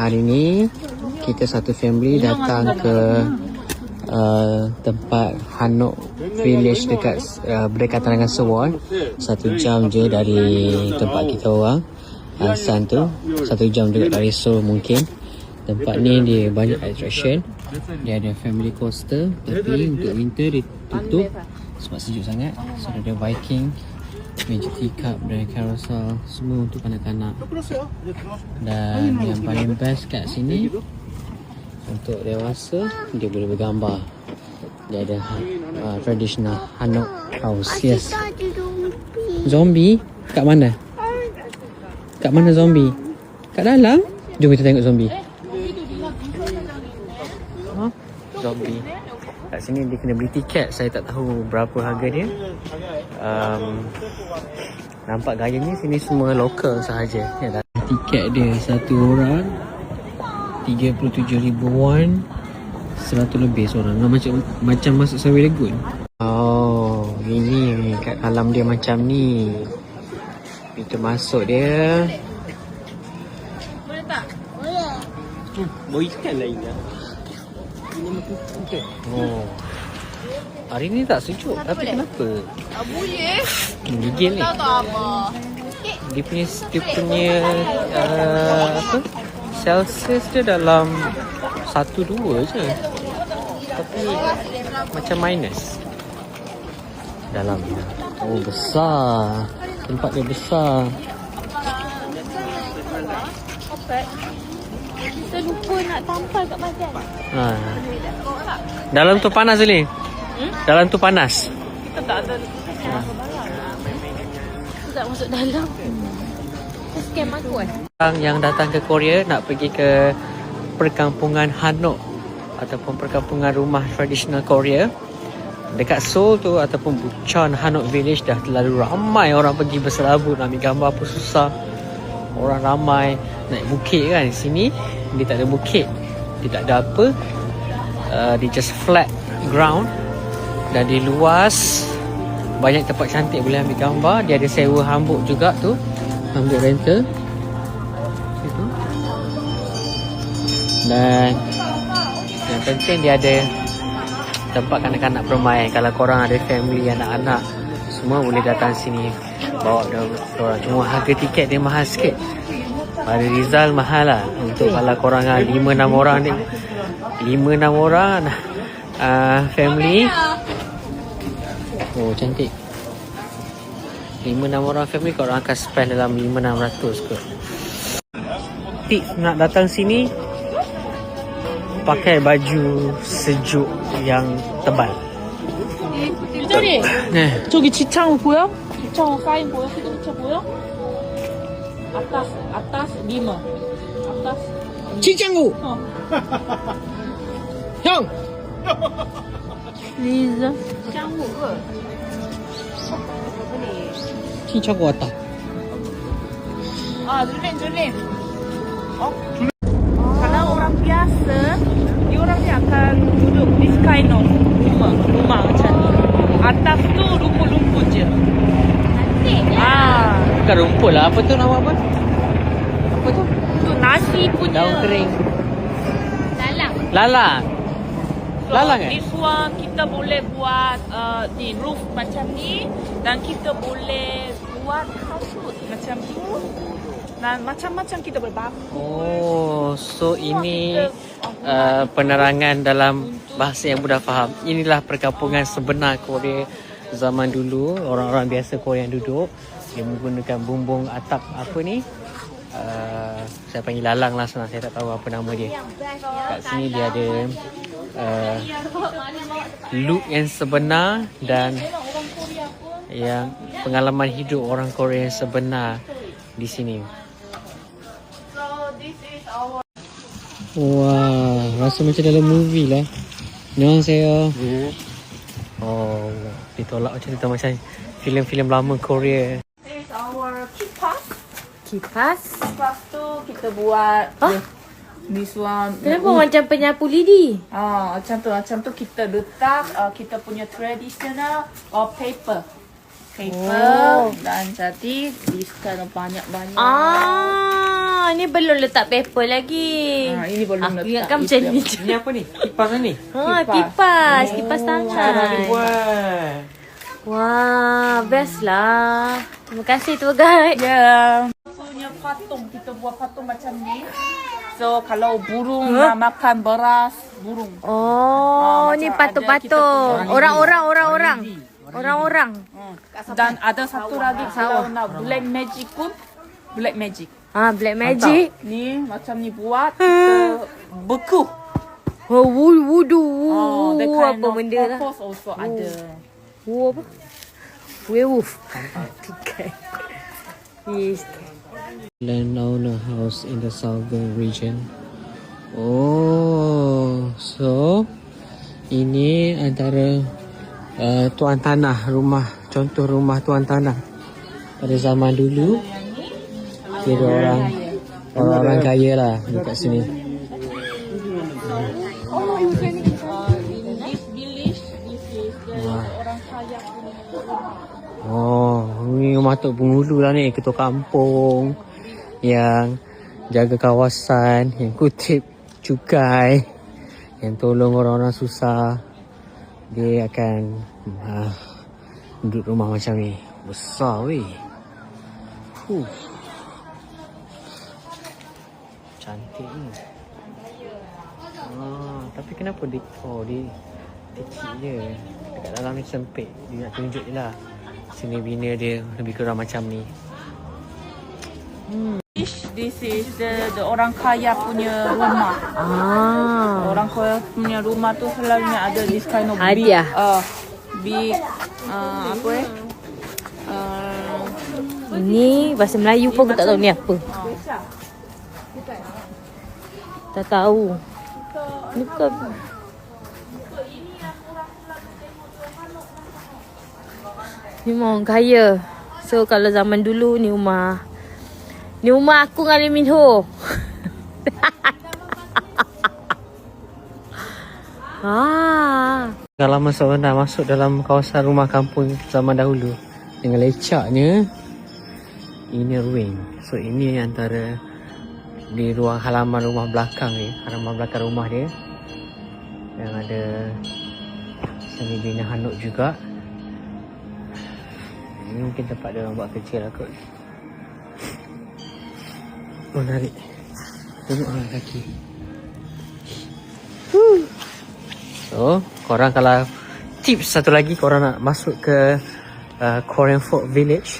hari ni kita satu family datang ke uh, tempat Hanok Village dekat uh, berdekatan dengan Sewon. Satu jam je dari tempat kita orang. Asan tu satu jam juga dari Seoul mungkin. Tempat ni dia banyak attraction. Dia ada family coaster tapi untuk winter dia tutup sebab sejuk sangat. So ada Viking, Magic Teacup dan carousel semua untuk kanak-kanak. Dan yang paling best kat sini untuk dewasa dia boleh bergambar. Dia ada uh, traditional Hanok house. Yes. Zombie kat mana? Kat mana zombie? Kat dalam? Jom kita tengok zombie. Zombie. Kat sini dia kena beli tiket. Saya tak tahu berapa harga dia. Um, nampak gayanya sini semua lokal sahaja. Ya, tiket dia satu orang 37,000 won 100 lebih seorang. Nah, macam macam masuk Seven Lagoon? Oh Ini kat dalam dia macam ni. Pintu masuk dia. Mau ikan lain lah. Oh Hari ni tak sejuk Tapi kenapa? Tak boleh. Gigil ni Tahu tak apa? Dia punya Dia punya uh, Apa Celsius dia dalam 1-2 je Tapi Macam minus Dalam Oh besar Tempat dia besar Kita lupa nak tampal kat badan. ha. Dalam tu panas ni? Dalam tu panas. Kita tak ada tak masuk dalam. Scam aku eh. Orang yang datang ke Korea nak pergi ke perkampungan Hanok ataupun perkampungan rumah tradisional Korea. Dekat Seoul tu ataupun Bucheon Hanok Village dah terlalu ramai orang pergi berserabut nak ambil gambar apa susah. Orang ramai naik bukit kan di sini. Dia tak ada bukit. Dia tak ada apa. Uh, dia just flat ground dan dia luas banyak tempat cantik boleh ambil gambar dia ada sewa hambuk juga tu ambil rental Situ. Dan yang penting dia ada tempat kanak-kanak bermain. Kalau korang ada family, anak-anak, semua boleh datang sini bawa dia. Cuma harga tiket dia mahal sikit. Pada Rizal mahal lah. Untuk kalau korang ada 5-6 orang ni. 5-6 orang uh, family. Oh cantik. 5-6 orang family korang akan spend dalam 5-600 kot tips nak datang sini pakai baju sejuk yang tebal. 저리 Nah, 저기 지창호 보여? 지창호 사인 보여? 시그니처 보여? 아따스 아따스 리머 아따스 지장구 어 형. 리즈 짱구 지장구 왔다. Ah, Zulin, Zulin. Oh. Kalau orang biasa, dia orang ni akan duduk this kind of rumah, rumah macam ni. Atas tu rumput-rumput je. Ah, Bukan rumput lah. Apa tu nama apa? Apa tu? tu nasi punya. Daun kering. Lalang. Lalang. Lalang eh? This kita boleh buat uh, di roof macam ni dan kita boleh buat kasut macam tu. Dan macam-macam kita boleh bangun. Oh, so ini uh, penerangan dalam bahasa yang mudah faham. Inilah perkampungan sebenar Korea zaman dulu. Orang-orang biasa Korea yang duduk. Dia menggunakan bumbung atap apa ni. Uh, saya panggil lalang lah senang. Saya tak tahu apa nama dia. Kat sini dia ada uh, look yang sebenar dan yang pengalaman hidup orang Korea yang sebenar di sini. Wah, rasa macam dalam movie lah. Nyong saya. Oh, ditolak macam tu macam filem-filem lama Korea. This is our kipas. Kipas? Lepas tu kita buat Huh? This one. Kenapa macam penyapu lidi? Ah, macam tu, macam tu kita letak uh, kita punya traditional uh, paper. paper dan jadi this kind of banyak-banyak. Ah, ni belum letak paper lagi. Ah, ini belum Aku letak. ingatkan macam ni. Ini apa ni? Kipas ni? Ha, kipas. Kipas Cara tangan. dibuat. Wah, best lah. Terima kasih tour guide. Ya. Punya patung kita buat patung macam ni. So kalau burung nak makan beras, burung. Oh, Ah, ni patung-patung. Orang-orang, orang-orang. Orang-orang. Hmm. Dan ada satu lagi kalau nak black magic pun black magic. Ah, black magic. Ni macam ni buat kita beku. Oh, wu- wudu. Oh, the Wu, kind apa of benda lah. also ada. Wu apa? Werewolf. Okay. Yes. Landowner house in the southern region. Oh, so ini antara uh, tuan tanah rumah, contoh rumah tuan tanah pada zaman dulu. Kira orang orang-orang kaya lah dekat sini. Tok Penghulu lah ni, ketua kampung yang jaga kawasan, yang kutip cukai, yang tolong orang-orang susah. Dia akan uh, duduk rumah macam ni. Besar weh. Huh. Cantik ni. Ah, tapi kenapa dia oh dia kecil je. Dekat dalam ni sempit. Dia nak tunjuk je lah. Sini bina dia lebih kurang macam ni. This is the, the orang kaya punya rumah. Ah. Orang kaya punya rumah tu selalunya ada this kind of big, Hadiah. uh, big uh, apa eh? Uh, Ini bahasa Melayu pun aku tak tahu ni apa. Tak tahu. Ni bukan Rumah orang kaya. So kalau zaman dulu ni rumah Ni rumah aku dengan Lee Min Ho. ah. Kalau masa orang dah masuk dalam kawasan rumah kampung zaman dahulu dengan lecaknya ini ruin. So ini antara di ruang halaman rumah belakang ni, halaman belakang rumah dia yang ada seni bina handuk juga. Ini mungkin tempat dia orang buat kerja lah kot. Oh narik. Tengok lah kaki. So, korang kalau tips satu lagi korang nak masuk ke uh, Korean Folk Village,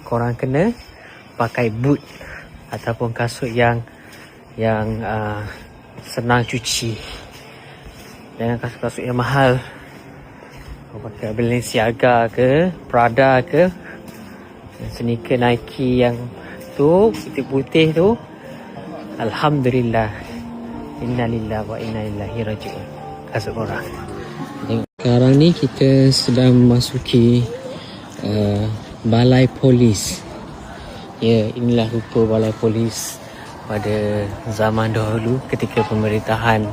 korang kena pakai boot ataupun kasut yang yang uh, senang cuci. Jangan kasut-kasut yang mahal. Kau pakai Balenciaga ke, Prada ke, sneaker Nike yang tu putih-putih tu. Alhamdulillah. Innalillah wa inna ilaihi raji'un. Kasut korang. Sekarang ni kita sedang memasuki uh, balai polis. Ya, inilah rupa balai polis pada zaman dahulu ketika pemerintahan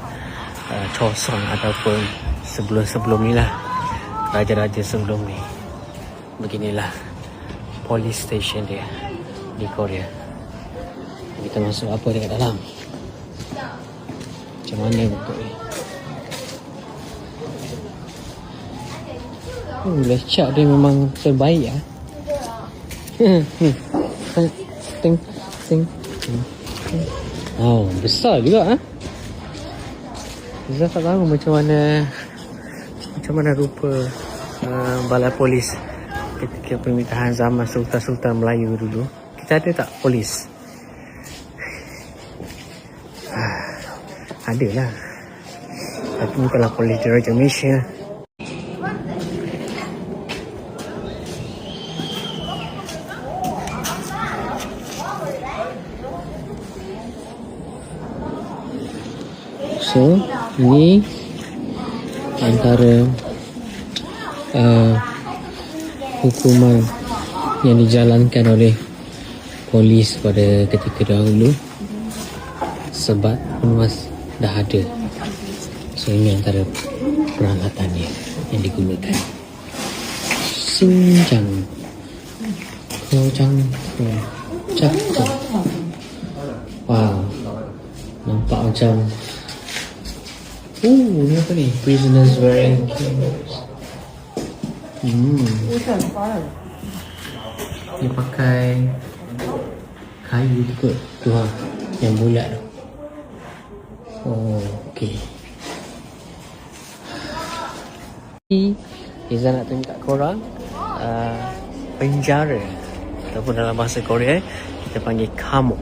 uh, Choson ataupun sebelum-sebelum ni lah. Raja-raja sebelum ni. Beginilah police station dia di Korea. Kita masuk apa dekat dalam? Macam mana bentuk ni? Hmm, lecak dia memang terbaik ah. Ting, ting. Oh, besar juga ah. Zah tak tahu macam mana macam mana rupa uh, balai polis ketika pemerintahan zaman Sultan-Sultan Melayu dulu. Kita ada tak polis? ada lah. Tapi bukanlah polis di Raja Malaysia. So, ini antara uh, hukuman yang dijalankan oleh polis pada ketika dahulu sebab penwas dah ada. So, ini antara peralatannya yang digunakan. Sinjang. Jangan Cakap Wow Nampak macam Oh, ni apa ni? Prisoners wearing clothes. Hmm. Dia pakai kayu kot. Tu ha. Yang bulat tu. Oh, okey. Iza nak tunjuk korang uh, penjara ataupun dalam bahasa Korea kita panggil kamuk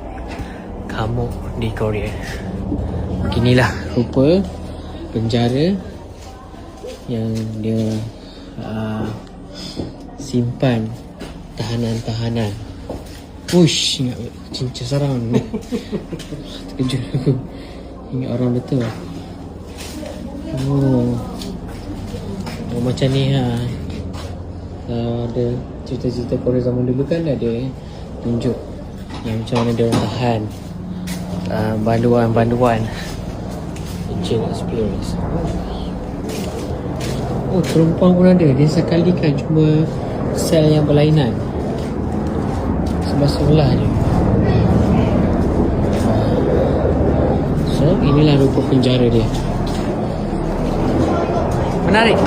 kamuk di Korea beginilah rupa penjara yang dia uh, simpan tahanan-tahanan. Ush, ingat cincin sarang Terkejut aku. Ingat orang betul. Oh. Oh, macam ni ha. Uh, ada cerita-cerita Korea zaman dulu kan ada eh, tunjuk yang macam mana dia orang tahan uh, banduan-banduan jail experience. Oh, perempuan pun ada. Dia sekali kan cuma sel yang berlainan. Sebelah-sebelah je. So, inilah rupa penjara dia. Menarik.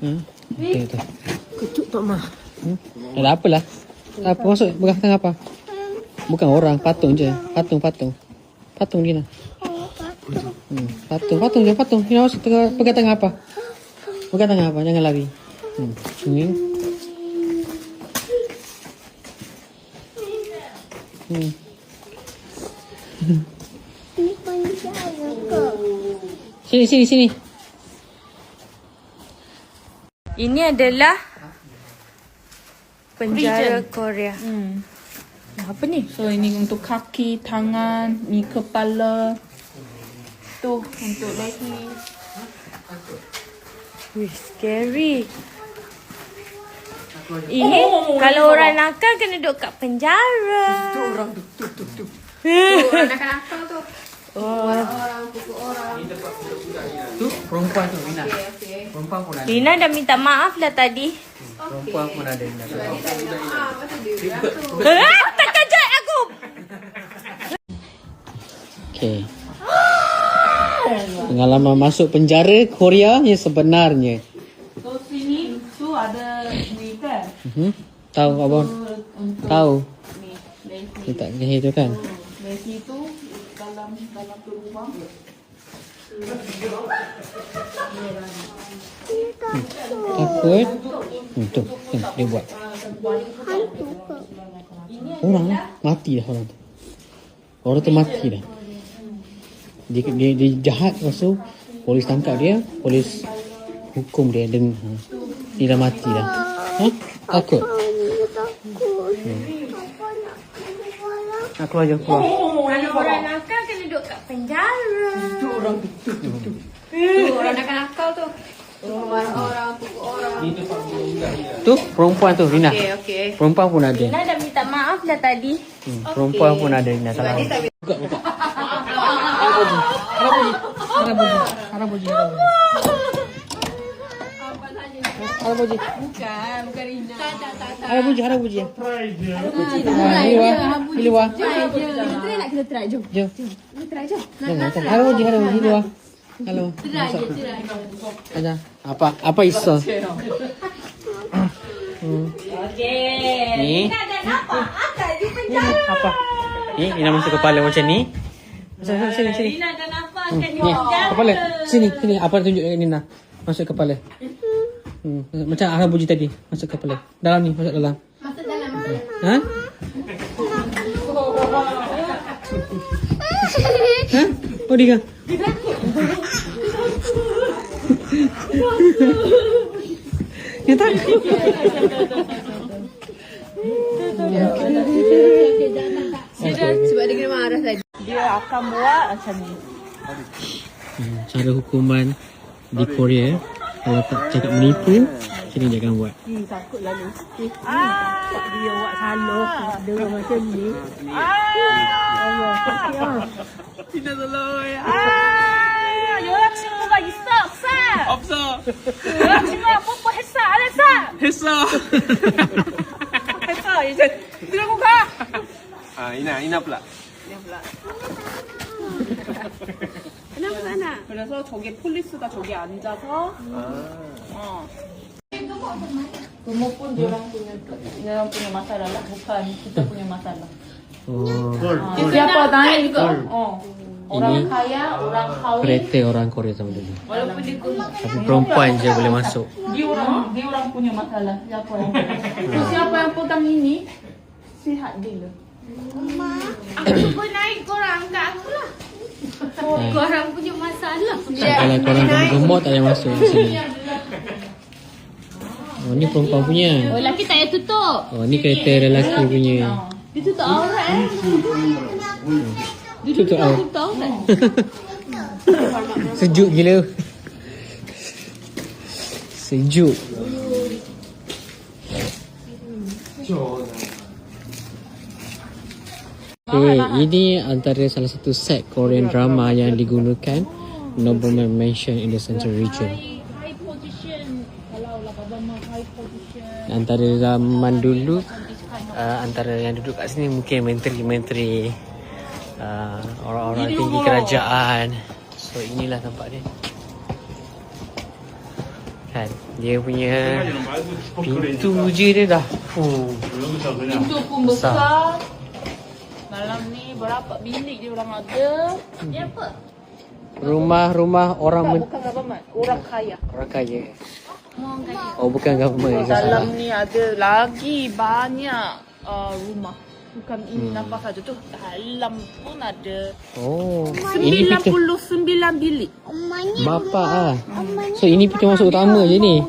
Hmm, okay, tu. Kecuk Tok Ma. Hmm? Ada apa lah? Apa masuk pegang tangan apa? Bukan orang, patung je. Patung, patung. Patung Dina. Hmm, patung, patung je, patung. Dina masuk tengah, pegang tangan apa? Pegang tangan apa? Jangan lari. Hmm, ni. Hmm. Sini, sini, sini. Ini adalah penjara Korea. Hmm. Apa ni? So ini untuk kaki, tangan, ni kepala. Tu untuk lehi. Wih, scary. Ini kalau orang nakal kena duduk kat penjara. Tu orang tu tu tu tu. orang nakal tu. Oh, Tu perempuan tu, Dina. Perempuan pun ada. Lina dah minta maaf lah tadi. Perempuan pun ada. Dina. Ah, tak kejut aku. Okay. Pengalaman masuk penjara Korea yang sebenarnya. So sini tu ada ni kan. Hmm? Tahu abang? Tahu. Ni. Dia tak leher tu kan? Lehi tu dalam dalam tu rumah. Takut. Hmm, tu. Hmm, dia buat. Orang lah. Mati dah orang tu. Orang tu mati dah. Dia, dia, dia jahat lepas tu polis tangkap dia, polis hukum dia dan ha. dia dah mati dah. Ha? Takut. Hmm. Nak keluar je keluar. Kalau orang nakal kena duduk kat penjara. Tu perempuan tu Rina. Okay, okay. Perempuan pun ada. Lina dah minta maaf lah tadi. Hmm, perempuan pun ada Rina salah. Buka buka. Harapuji. Harapuji. Harapuji. Harapuji. Bukan, bukan Rina. Harapuji, harapuji. Harapuji. Ini wah. Ini wah. Kita nak kita try jom. Jom. Kita try jom. Jom. Harapuji, harapuji. Ini wah. Halo. Try je, try. Aja. Apa? Apa iso? Okay. Ni. Lina dah nampak akal di penjara. Apa? Ni, Ina masuk kepala macam ni. Sini, sini, sini. Lina dah nampak akal di Ni, kepala. Sini, sini. Apa tunjuk kat Nina? Masuk kepala. Hmm. Macam arah buji tadi. Masuk kepala. Dalam ni, masuk dalam. Masuk dalam. Ha? ha? Oh, dia. Dia tak. Sebab dia kena marah tadi dia akan buat macam ni. Hmm, cara hukuman di Korea kalau tak cakap menipu, sini dia akan buat. Hmm, takut lalu. Eh, ah. dia buat salah dengan macam ni. Ah. Tina Zaloy. Officer. Ina, Ina pula 했어? 했어. 했어 이제 들어고 가. 아, 이나, 이나 pula. 그래서 저기 폴리스가 저기 앉아서 어. Semua pun dia orang punya dia orang punya masalah lah bukan kita punya masalah. Oh, Siapa tanya juga? Oh. Orang Ini- kaya, orang kawin. kereta orang Korea sama dulu. Walaupun dia Tapi perempuan je boleh masuk. dia orang dia orang punya masalah. Siapa yang so, siapa yang pegang ini? Sihat dia. Aku pun naik korang kat aku lah. Korang punya masalah. Kalau korang gemuk tak payah masuk sini. Oh, ni perempuan punya. Oh, lelaki tak payah tutup. Oh, ni kereta lelaki punya. Dia tutup aurat eh. Dia Tutup aurat. tutup aurat. Sejuk gila. Sejuk. Okay, ini antara salah satu set Korean drama yang digunakan Nobleman Mansion in the Central Region. High position. Kalau lah Baba high position. Antara zaman dulu uh, antara yang duduk kat sini mungkin menteri-menteri uh, orang-orang tinggi kerajaan. So inilah tempat dia. Kan dia punya pintu je dia dah. Oh. Pintu pun besar. Dalam ni berapa bilik dia orang ada? Ni apa? Rumah-rumah orang men- bukan government. Orang kaya. orang kaya. Oh bukan government. salah. Dalam ni ada lagi banyak uh, rumah. Bukan ini nampak saja tu. Dalam pun ada Oh, ini pintu 99 bilik. bapa ah. So ini pintu masuk utama je ni.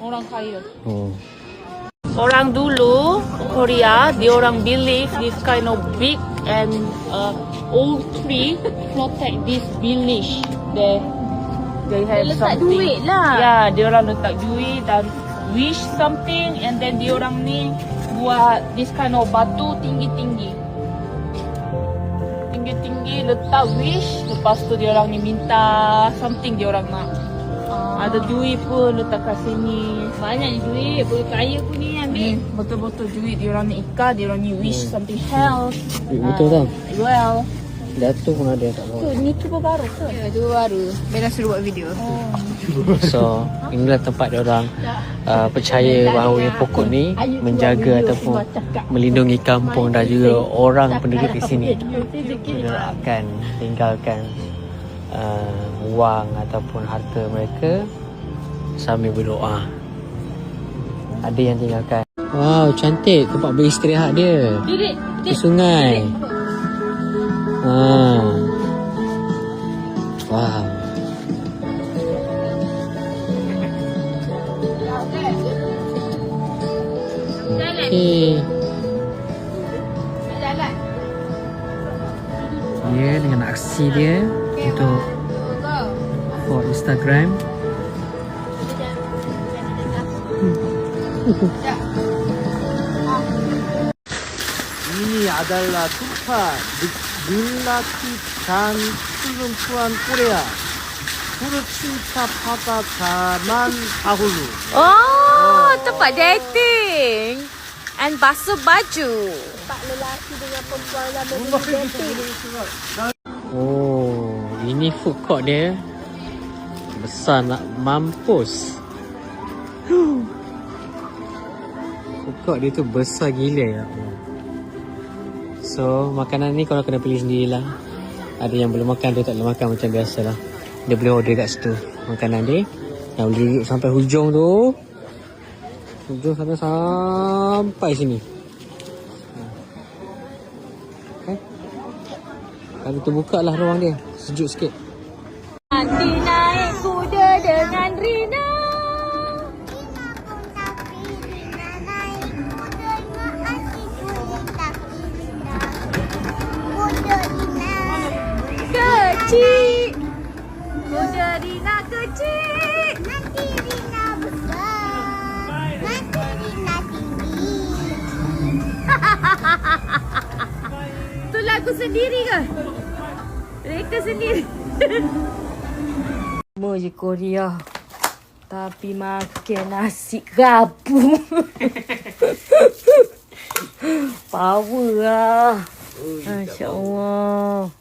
Orang kaya. Oh. Orang dulu Korea, dia orang believe this kind of big and uh, old tree protect this village. They they have Dia letak something. duit lah. Ya, dia orang letak duit dan wish something and then dia orang ni buat this kind of batu tinggi-tinggi. Tinggi-tinggi letak wish, lepas tu dia orang ni minta something dia orang nak. Ada duit pun letak kat sini. Banyak duit. Boleh kaya pun ni ambil. Betul-betul duit dia orang ni ikat, dia orang ni wish something health. Betul tau. Well, Datuk pun ada bawah. tu ni cuba baru ke? Ya, tu baru. Bella suruh buat video. So inilah tempat dia orang uh, percaya bahawa yang pokok ni menjaga ataupun melindungi kampung dan juga orang penduduk di sini. Mereka akan tinggalkan uh, wang ataupun harta mereka sambil berdoa. Ada yang tinggalkan. Wow, cantik tempat beristirahat dia. Duduk. Di sungai. Ha. Wow. Okey. Jalan. Dia dengan aksi dia untuk for Instagram. Ini adalah tempat Dilaki dan Tulumpuan Korea. Pura cinta pada zaman dahulu. Oh, tempat dating. And basuh baju. Oh, ini food court dia. Besar nak mampus. food court dia tu besar gila ya. So, makanan ni korang kena pilih sendirilah. Ada yang boleh makan, dia tak boleh makan macam biasa lah. Dia boleh order kat situ. Makanan dia. Yang boleh duduk sampai hujung tu. Hujung sana sampai sini. Kalau terbuka lah ruang dia. Sejuk sikit. Nanti naik kuda dengan Rina. Kecil. Kuda Rina kecil. Nanti Rina besar. Nanti Rina tinggi. Tu lagu sendiri ke? Reka sendiri. Semua je Korea. Tapi makan nasi kerabu. Power lah. Masya Allah.